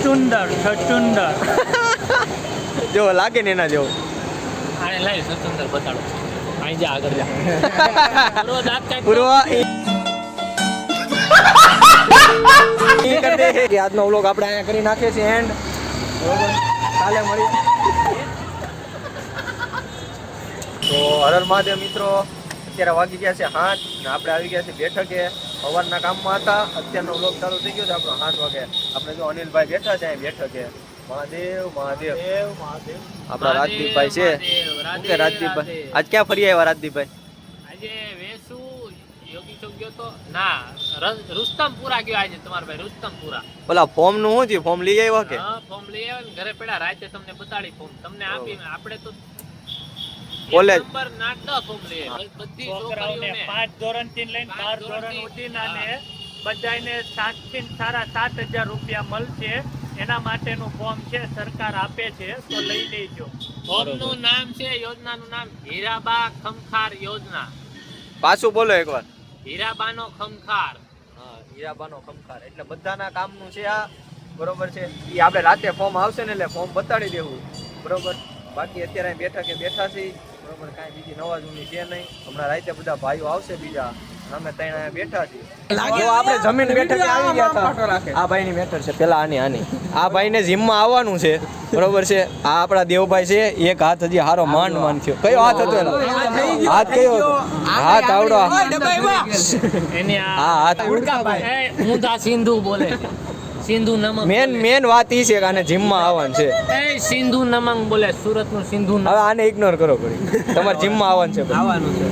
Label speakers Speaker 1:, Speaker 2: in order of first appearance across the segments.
Speaker 1: સચુંદર સચુંદર
Speaker 2: જો લાગે ને એના જેવો.
Speaker 1: આને લાવી સચુંદર બતાડો. અહીં જા આગળ જા. પૂરો દાંત કાઢ
Speaker 2: પૂર્વ આજનો વ્લોગ આપણે અહીંયા કરી નાખીએ છીએ એન્ડ કાલે મળીએ. તો હરલ મહાદેવ મિત્રો અત્યારે વાગી ગયા છે હાથ ને આપણે આવી ગયા છે બેઠકે. સવારના કામમાં હતા. અત્યારનો વ્લોગ ચાલુ થઈ ગયો છે આપણો હાથ વાગે. આપણે જો અનિલભાઈ બેઠા છે બેઠા છે. મહાદેવ મહાદેવ. આપણા રાજદીપભાઈ છે. ઓકે રાજદીપભાઈ. આજ ક્યાં ફરી આવ્યા રાજદીપભાઈ?
Speaker 1: આજે વેસુ યોગી ચોક ગયો તો ના રુસ્તમપુરા ગયો આજે તમારા ભાઈ રુસ્તમપુરા.
Speaker 2: ઓલા ફોર્મનું શું થયું? ફોર્મ લઈ આવ્યા કે?
Speaker 1: હા ફોર્મ લઈ આવ્યા ઘરે પડ્યા રાતે તમને બતાડી ફોર્મ. તમને આપી આપણે તો બધી
Speaker 3: છોકરાઓને પાંચ ધોરણથી લઈને બાર ધોરણ સુધીના ને
Speaker 1: હા.
Speaker 3: બધાને સાતથી સાડા સાત હજાર રૂપિયા મળશે. એના માટેનું ફોર્મ છે સરકાર આપે છે તો લઈ લેજો.
Speaker 1: ફોર્મનું નામ છે યોજનાનું નામ હીરાબા ખમખાર યોજના.
Speaker 2: પાછું બોલો એકવાર.
Speaker 1: હીરાબાનો ખમખાર.
Speaker 2: હા હીરાબાનો ખમખાર. એટલે બધાના કામનું છે આ. બરોબર છે? એ આપણે રાતે ફોર્મ આવશે ને એટલે ફોર્મ બતાડી દેવું. બરોબર? બાકી અત્યારે અહીં બેઠા કે બેઠા છીએ બરોબર કાંઈ બીજી નવા જૂની છે નહીં. હમણાં રાતે બધા ભાઈઓ આવશે બીજા અમે ત્રણ અહીંયા બેઠા છીએ. જો આપણે જમીન બેઠકે આવી ગયા હતા. આ ભાઈની મેટર છે પેલા આની આની. આ ભાઈને જીમમાં આવવાનું છે બરોબર છે. આ આપણા દેવભાઈ છે એક હાથ હજી હારો માંડ માંડ થયો. કયો હાથ હતો એનો? હાથ કયો હાથ આવડો. હા હાથ
Speaker 1: ઊંધા સિંધુ બોલે. સિંધુ નમક
Speaker 2: મેન મેન વાત ઈ છે કે આને જીમમાં આવવાનું છે.
Speaker 1: એ સિંધુ નમક બોલે સુરતનું સિંધુ નમક.
Speaker 2: હવે આને ઇગ્નોર કરો પડી તમારે જીમમાં આવવાનું છે આવવાનું છે.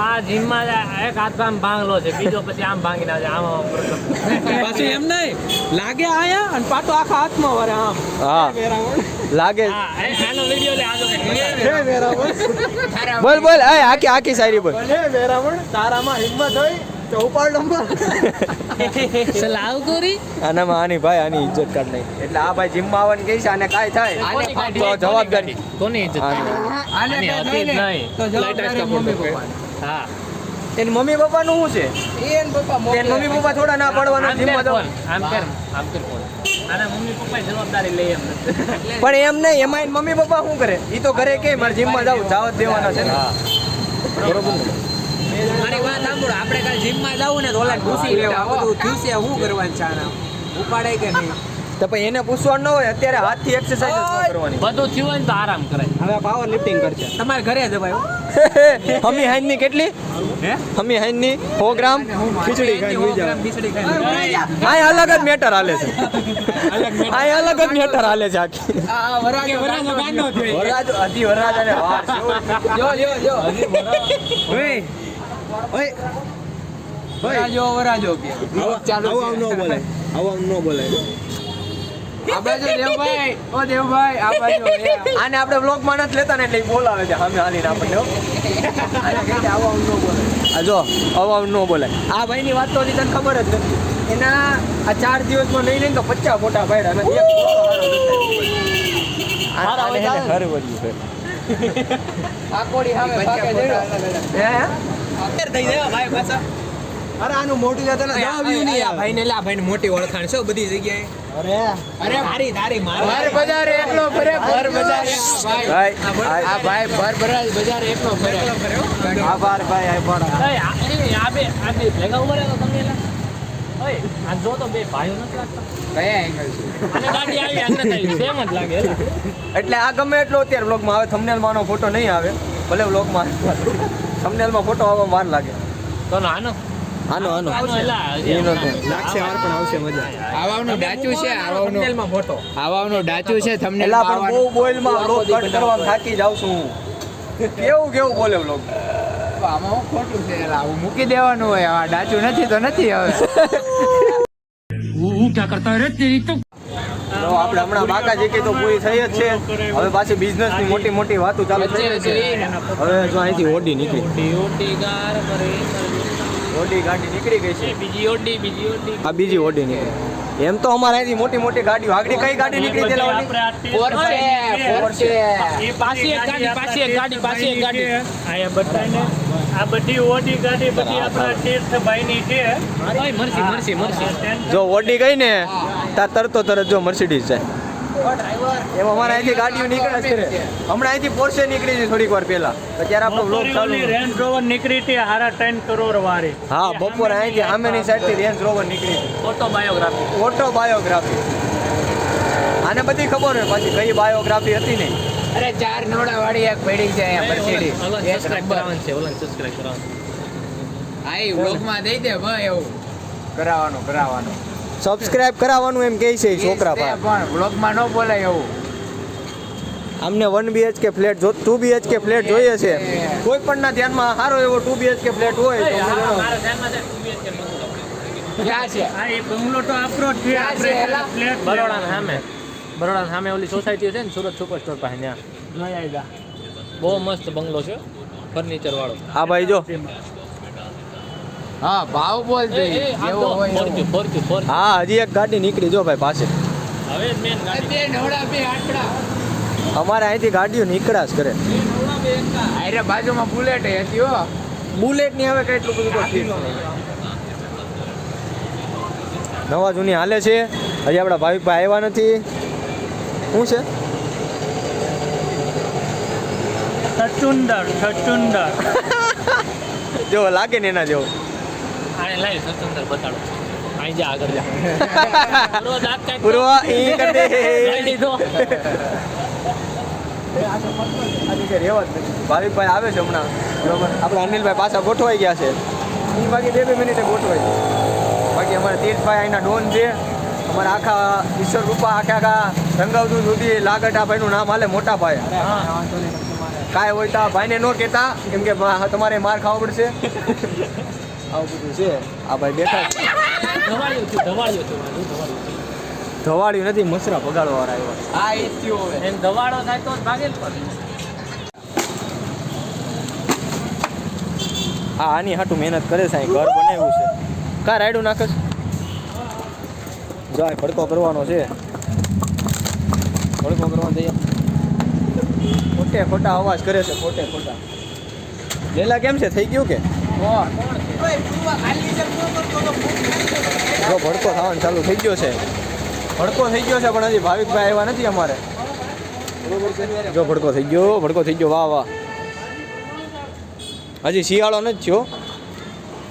Speaker 1: આ જીમમાં એક હાથ આમ ભાંગલો છે બીજો પછી આમ ભાંગી ના આમ આમ
Speaker 4: પાછું એમ નહીં. લાગે આયા અને પાછો આખા હાથમાં વરે આમ.
Speaker 2: હા. લાગે.
Speaker 1: આનો વિડિયો લે આજો
Speaker 2: બોલ બોલ એ આખી આખી શાયરી બોલ.
Speaker 4: તારામાં હિંમત હોય તો ઉપાડ નંબર
Speaker 1: સલાહ કરી
Speaker 2: આનામાં આની ભાઈ આની ઇજ્જત કાઢ નહીં એટલે આ ભાઈ જીમમાં આવવાનું કહે છે આને કાંઈ થાય? તો જવાબદારી.
Speaker 1: કોની ઇજ્જત?
Speaker 2: આની.
Speaker 1: આની હતી જ નહીં.
Speaker 4: તો જવાબદારી મમ્મી પપ્પા
Speaker 1: હા.
Speaker 2: એની મમ્મી પપ્પાનું શું છે?
Speaker 4: એન પપ્પા
Speaker 2: મમ્મી પપ્પા થોડા ના પડવાના જવાનું
Speaker 1: આમ કર આમ કર.
Speaker 2: પણ એમ નહીં એમાં એની મમ્મી પપ્પા શું કરે? એ તો ઘરે કે મારે જીમમાં જાવ જાવ દેવાના છે ને. બરોબર. ને?
Speaker 4: સાંભળો આપણે કાલે જીમમાં જવું ને તો ઓલા ઘૂસી લેવા. બધું ઘૂસે શું કરવાનું છે આના? ઉપાડે કે નહીં?
Speaker 2: તો પછી એને પૂછવાનું ન હોય અત્યારે હાથથી એક્સરસાઇઝ કરવાની.
Speaker 1: બધું થયું હોય ને તો આરામ કરાય
Speaker 4: હવે પાવર લિફ્ટિંગ કરશે. તમારે ઘરે જવાય
Speaker 2: હમી હાઈનની કેટલી?
Speaker 4: હે?
Speaker 2: હમી હાઈનની 100 ગ્રામ? ખીચડી
Speaker 4: ખાઈ
Speaker 2: આ અલગ જ મેટર હાલે છે. હા અલગ જ મેટર હાલે છે આખી.
Speaker 4: વરાજ વરાજ વરાજો ગાંડો થયો
Speaker 2: વરરાજ હજી વરરાજ અને વાર
Speaker 4: જો જો જો. ઓય. વરાજો વરાજો કે. ચાલુ આવું ન બોલે આવું ન બોલે આ બાજુ દેવભાઈ. ઓ દેવભાઈ આ બાજુ.
Speaker 2: આને આપણે વ્લોગમાં નથી લેતા ને એટલે બોલાવે છે. સામે હાલીને આપણને
Speaker 4: આને કહે આવું આવું ન બોલે
Speaker 2: આ જો ન બોલે આ ભાઈની વાત તો હજી તને ખબર જ નથી. એના આ ચાર દિવસમાં નહીં લઈને તો પચાસ ફોટા પાડ્યા અને એક હારો નથી થયો. આ- આને હેને હરવર્યું છે.
Speaker 4: આ કોડી સામે પાકે જડો
Speaker 2: હે?
Speaker 4: થઈ જાય ભાઈ પાછા. અરે આનું મોટું વ્યૂ નહીં આ ભાઈ લે મોટી ઓળખાણ છે બધી જગ્યાએ. અરે. તારી તારી મારે. બજાર એકલો ફરે ભર બજાર.
Speaker 2: ભાઈ. આ
Speaker 4: ભાઈ. ભર બજાર ફરે.
Speaker 2: ભાઈ
Speaker 1: આ એ, આ બે આ બે ભેગા ઊભા તો તમને એલા. ઓય, આ જો તો બે ભાઈઓ નથી લાગતા.
Speaker 4: કયા એંગલ છે?
Speaker 1: અને ગાડી આવી આને થાય સેમ જ લાગે
Speaker 2: એટલે આ ગમે એટલો અત્યારે વ્લોગમાં આવે થંબનેલમાં આનો ફોટો નહીં આવે. ભલે વ્લોગમાં થંબનેલમાં ફોટો આવવામાં વાર લાગે
Speaker 1: તો આનો
Speaker 2: આનો આનો એનો
Speaker 4: લાગશે વાર પણ આવશે મજા આવાનું ડાચું છે આવાનું
Speaker 1: ફોટો
Speaker 4: આવાનું ડાચું છે થંબનેલ
Speaker 2: પણ બહુ બોઇલમાં વ્લોગ કટ કરવામાં થાકી જાવ છું હું કેવું કેવું બોલે વ્લોગ
Speaker 4: આમાં ખોટું છે એલા આવું મૂકી દેવાનું હોય આ ડાચું નથી તો નથી હવે
Speaker 2: તો આપણે હમણાં બાકા જેકી તો પૂરી થઈ જ છે. હવે પાછી બિઝનેસની મોટી મોટી વાતો ચાલુ થઈ છે. હવે જો અહીંથી ઓડી નીકળી. ઓડી ગાડી નીકળી ગઈ છે.
Speaker 1: બીજી ઓડી બીજી ઓડી
Speaker 2: આ બીજી ઓડી નીકળી. એમ તો અમારે અહીંથી મોટી મોટી ગાડીઓ. આગળ કઈ ગાડી નીકળી છે એ
Speaker 1: પાછી એક ગાડી પાછી એક ગાડી પાછી એક ગાડી.
Speaker 3: અહીંયા બધાને આ બધી ઓડી ગાડી બધી આપણા તીર્થભાઈની છે.
Speaker 1: મરસી મરસી મરસી.
Speaker 2: જો ઓડી ગઈ ને તાર તરતો તરત જો મર્સિડીઝ જાય. એમ અમારે અહીંથી ગાડીઓ નીકળે જ હમણાં અહીંથી પોર્સે નીકળી છે થોડીક વાર પહેલા. તો ત્યારે આપણો બ્લોગ ચાલુ
Speaker 3: રેન્જ રોવર નીકળી હતી હારા ત્રણ કરોડ વાળી.
Speaker 2: હા બપોરે અહીંથી સામેની સાઈડથી રેન્જ રોવર નીકળી
Speaker 1: ઓટોબાયોગ્રાફી
Speaker 2: ઓટો બાયોગ્રાફી આને બધી ખબર હોય પાછી કઈ બાયોગ્રાફી હતી નહીં.
Speaker 4: અરે ચાર નોડા વાળી એક પડી છે અહીંયા મર્સિડીઝ
Speaker 1: સબસ્ક્રાઇબ કરાવવાનું છે ઓલા સબસ્ક્રાઇબ કરાવવાનું.
Speaker 4: હા એ વ્લોગમાં દઈ દે ભાઈ એવું. કરાવવાનું કરાવવાનું.
Speaker 2: સબસ્ક્રાઇબ કરાવવાનું એમ કહે છે છોકરા
Speaker 4: પણ બ્લોગમાં ન બોલાય એવું.
Speaker 2: અમને વન બીએચકે ફ્લેટ જો ટુ બીએચકે ફ્લેટ જોઈએ છે. કોઈ પણ ના ધ્યાનમાં સારો એવો ટુ બીએચકે ફ્લેટ હોય
Speaker 1: બરોડા સામે. બરોડા સામે ઓલી સોસાયટી છે ને સુરત સુપર સ્ટોર બહુ મસ્ત બંગલો છે ફર્નિચર વાળો.
Speaker 2: હા ભાઈ જો.
Speaker 4: હા ભાવ બોલ દે જેવો હોય
Speaker 1: ફોર્ચ્યુન, ફોર્ચ્યુન, ફોર્ચ્યુન.
Speaker 2: હા હજી એક ગાડી નીકળી જો ભાઈ પાસે
Speaker 1: હવે મેન ગાડી.
Speaker 4: બે નવડા બે આટલા
Speaker 2: અમારે અહીંથી ગાડીઓ નીકળાશ કરે
Speaker 4: અરે બાજુમાં બુલેટ હતી હો.
Speaker 2: બુલેટની હવે કેટલું બધું તો નવા જૂની હાલે છે. હજી આપણા ભાવિકભાઈ આવ્યા નથી. શું છે?
Speaker 3: સચુંદર સચુંદર
Speaker 2: જો લાગે ને એના જેવો.
Speaker 1: આને લાવી સચિંદર બતાડો. અહીં જા આગળ જા. પૂરો દાંત કાઢ
Speaker 2: પૂર્વ ઈ કર દે.
Speaker 1: લઈ લીધો.
Speaker 2: આજે કે રહેવા જ નથી ભાવિકભાઈ આવે છે હમણાં. બરોબર. આપણે અનિલભાઈ પાછા ગોઠવાઈ ગયા છે. એ બાકી બે બે મિનિટે ગોઠવાય બાકી અમારા તીર્થભાઈ અહીંના ડોન છે. અમારા આખા ઈશ્વર રૂપા આખા આખા રંગાવતું સુધી લાગટા ભાઈનું નામ હાલે મોટા ભાઈ. કાંઈ હોય તો ભાઈને ન કહેતા. કેમ કે તમારે માર ખાવા પડશે. આવું બધું છે આ ભાઈ બેઠા છે.
Speaker 1: ધવાળ્યું છું છું છું.
Speaker 2: નથી મસરા પગાડવા વાળા આવ્યા
Speaker 4: હા એ જ
Speaker 1: એમ ધવાળો થાય તો ભાગે
Speaker 2: હા આની હાટું મહેનત કરે છે અહીં ઘર બનાવ્યું છે. કા રાયડું નાખસ જાય ભડકો કરવાનો છે. ભડકો કરવાનો થઈ ખોટે ખોટા અવાજ કરે છે ખોટે ખોટા. લેલા કેમ છે? થઈ ગયું કે? જો ભડકો થવાનું ચાલુ થઈ ગયો છે. ભડકો થઈ ગયો છે, પણ હજી ભાવિકભાઈ આવ્યા નથી અમારે. જો ભડકો થઈ ગયો, ભડકો થઈ ગયો, વાહ વાહ. હજી શિયાળો નથી થયો.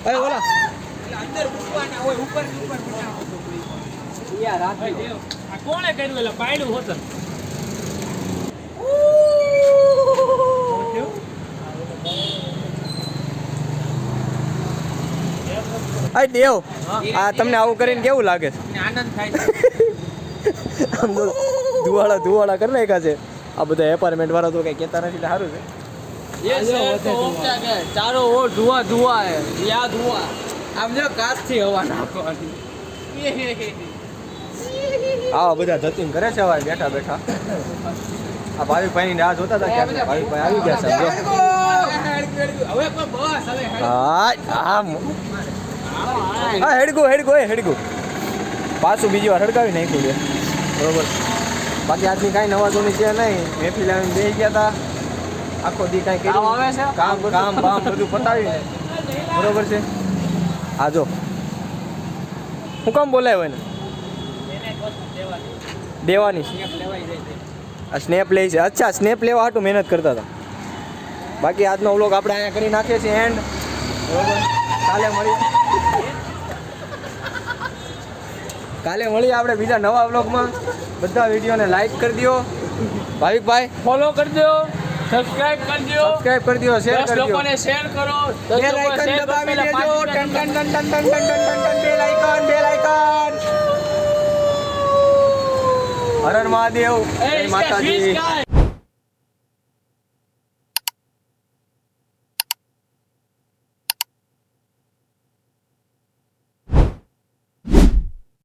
Speaker 2: અરે, ઓલા.
Speaker 1: કોણે કર્યું એટલે પાયડું હોત ને.
Speaker 2: અરે દેવ. આ તમને આવું કરીને કેવું લાગે? છે
Speaker 1: આનંદ થાય
Speaker 2: આમ તો ધુવાળા ધુવાળા કરી નાખ્યા છે. આ બધા એપાર્ટમેન્ટ વાળા તો કઈ કહેતા નથી સારું છે.
Speaker 4: ચારો ઓ ધુઆ ધુઆ હે. યા ધુઆ આમ જો કાચથી હવા નાખવાની.
Speaker 2: આવા બધા જતીન કરે છે હવે બેઠા બેઠા. આ ભાવિકભાઈ ની રાહ જોતા હતા ક્યાંથી ભાવિકભાઈ આવી ગયા છે. હા હા હા હેડકું હેડકું એ હેડકું પાછું બીજી વાર હડકાવી નાખ્યું છે. બરોબર. બાકી આજની કાંઈ નવા જૂની છે નહીં. મેફી લાવીને બે ગયા હતા આખો દી કાંઈ કર્યું
Speaker 4: આવે છે?
Speaker 2: કામ કામ બામ બધું પતાવીને બરોબર છે. આ જો. હું કામ બોલાય એને? દેવાની. આ સ્નેપ લે છે. અચ્છા સ્નેપ લેવા હાટું મહેનત કરતા હતા. બાકી આજનો વ્લોગ આપણે અહીંયા કરી નાખીએ છીએ. એન્ડ બરોબર. કાલે મળીએ. કાલે મળીએ આપણે બીજા નવા વ્લોગમાં. બધા વિડીયોને લાઈક કરી દો ભાવિકભાઈ
Speaker 4: ફોલો કરી દો સબસ્ક્રાઇબ કરી દો
Speaker 2: સબસ્ક્રાઇબ કરી દો શેર કરી દો
Speaker 4: લોકોને શેર કરો
Speaker 2: બેલ આઇકન દબાવી દેજો. ટન ટન ટન ટન ટન ટન ટન બેલ આઇકન બેલ આઇકન હરણ મહાદેવ. માતાજી.